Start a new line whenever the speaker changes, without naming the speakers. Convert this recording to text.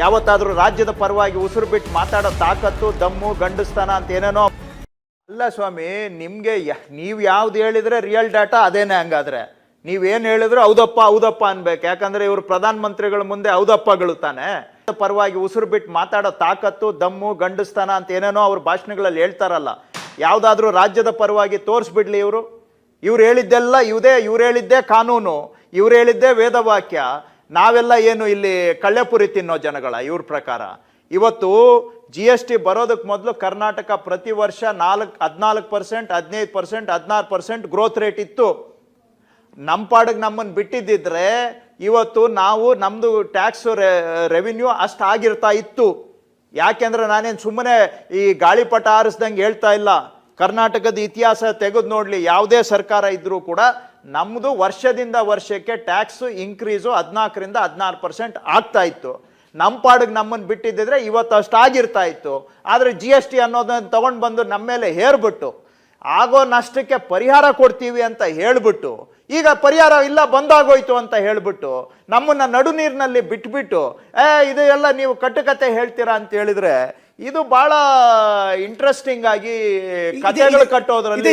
ಯಾವತ್ತಾದ್ರೂ ರಾಜ್ಯದ ಪರವಾಗಿ ಉಸಿರು ಬಿಟ್ಟು ಮಾತಾಡೋ ತಾಕತ್ತು, ದಮ್ಮು, ಗಂಡಸ್ತಾನ ಅಂತ ಏನೇನೋ. ಅಲ್ಲ ಸ್ವಾಮಿ, ನಿಮಗೆ ನೀವು ಯಾವ್ದು ಹೇಳಿದ್ರೆ ರಿಯಲ್ ಡಾಟಾ ಅದೇನೆ ಹಂಗಾದ್ರೆ. ನೀವೇನ್ ಹೇಳಿದ್ರು ಹೌದಪ್ಪ ಹೌದಪ್ಪ ಅನ್ಬೇಕು. ಯಾಕಂದ್ರೆ ಇವರು ಪ್ರಧಾನ ಮಂತ್ರಿಗಳ ಮುಂದೆ ಹೌದಪ್ಪಗಳು ತಾನೆ. ಪರವಾಗಿ ಉಸಿರು ಬಿಟ್ಟು ಮಾತಾಡೋ ತಾಕತ್ತು, ದಮ್ಮು, ಗಂಡಸ್ತಾನ ಅಂತ ಏನೇನೋ ಅವ್ರ ಭಾಷಣಗಳಲ್ಲಿ ಹೇಳ್ತಾರಲ್ಲ. ಯಾವುದಾದ್ರೂ ರಾಜ್ಯದ ಪರವಾಗಿ ತೋರಿಸ್ಬಿಡ್ಲಿ ಇವರು. ಇವ್ರು ಹೇಳಿದ್ದೆಲ್ಲ ಇವುದೇ, ಇವ್ರು ಹೇಳಿದ್ದೇ ಕಾನೂನು. ಇವ್ರು ಹೇಳಿದ್ದೇ ವೇದವಾಕ್ಯ. ನಾವೆಲ್ಲ ಏನು ಇಲ್ಲಿ ಕಳ್ಳೆಪುರಿ ತಿನ್ನೋ ಜನಗಳ, ಇವ್ರ ಪ್ರಕಾರ. ಇವತ್ತು ಜಿ ಎಸ್ ಟಿ ಬರೋದಕ್ಕೆ ಮೊದಲು ಕರ್ನಾಟಕ ಪ್ರತಿ ವರ್ಷ ನಾಲ್ಕು, ಹದಿನಾಲ್ಕು ಪರ್ಸೆಂಟ್ ಹದಿನೈದು ಪರ್ಸೆಂಟ್ ಹದಿನಾರು ಪರ್ಸೆಂಟ್ ಗ್ರೋತ್ ರೇಟ್ ಇತ್ತು. ನಮ್ಮ ಪಾಡಿಗೆ ನಮ್ಮನ್ನು ಬಿಟ್ಟಿದ್ದಿದ್ರೆ ಇವತ್ತು ನಾವು ನಮ್ಮದು ಟ್ಯಾಕ್ಸ್ ರೆವಿನ್ಯೂ ಅಷ್ಟು ಆಗಿರ್ತಾ ಇತ್ತು. ಯಾಕೆಂದ್ರೆ ನಾನೇನು ಸುಮ್ಮನೆ ಈ ಗಾಳಿಪಟ ಆರಿಸ್ದಂಗೆ ಹೇಳ್ತಾ ಇಲ್ಲ. ಕರ್ನಾಟಕದ ಇತಿಹಾಸ ತೆಗೆದು ನೋಡಲಿ, ಯಾವುದೇ ಸರ್ಕಾರ ಇದ್ದರೂ ಕೂಡ ನಮ್ಮದು ವರ್ಷದಿಂದ ವರ್ಷಕ್ಕೆ ಟ್ಯಾಕ್ಸು ಇನ್ಕ್ರೀಸು ಹದಿನಾಲ್ಕರಿಂದ ಹದಿನಾರು ಪರ್ಸೆಂಟ್ ಆಗ್ತಾ ಇತ್ತು. ನಮ್ಮ ಪಾಡಿಗೆ ನಮ್ಮನ್ನು ಬಿಟ್ಟಿದ್ದಿದ್ರೆ ಇವತ್ತು ಅಷ್ಟು ಆಗಿರ್ತಾ ಇತ್ತು. ಆದರೆ ಜಿ ಎಸ್ ಟಿ ಅನ್ನೋದನ್ನ ತೊಗೊಂಡು ಬಂದು ನಮ್ಮ ಮೇಲೆ ಹೇರ್ಬಿಟ್ಟು ಆಗೋ ನಷ್ಟಕ್ಕೆ ಪರಿಹಾರ ಕೊಡ್ತೀವಿ ಅಂತ ಹೇಳ್ಬಿಟ್ಟು ಈಗ ಪರಿಹಾರ ಇಲ್ಲ ಬಂದಾಗೋಯ್ತು ಅಂತ ಹೇಳ್ಬಿಟ್ಟು ನಮ್ಮನ್ನ ನಡು ನೀರಿನಲ್ಲಿ ಬಿಟ್ಬಿಟ್ಟು ಏ ಇದು ಎಲ್ಲ ನೀವು ಕಟ್ಟುಕತೆ ಹೇಳ್ತೀರಾ ಅಂತ ಹೇಳಿದ್ರೆ ಇದು ಬಹಳ ಇಂಟ್ರೆಸ್ಟಿಂಗ್ ಆಗಿ ಕಥೆಗಳು ಕಟ್ಟೋದ್ರಲ್ಲಿ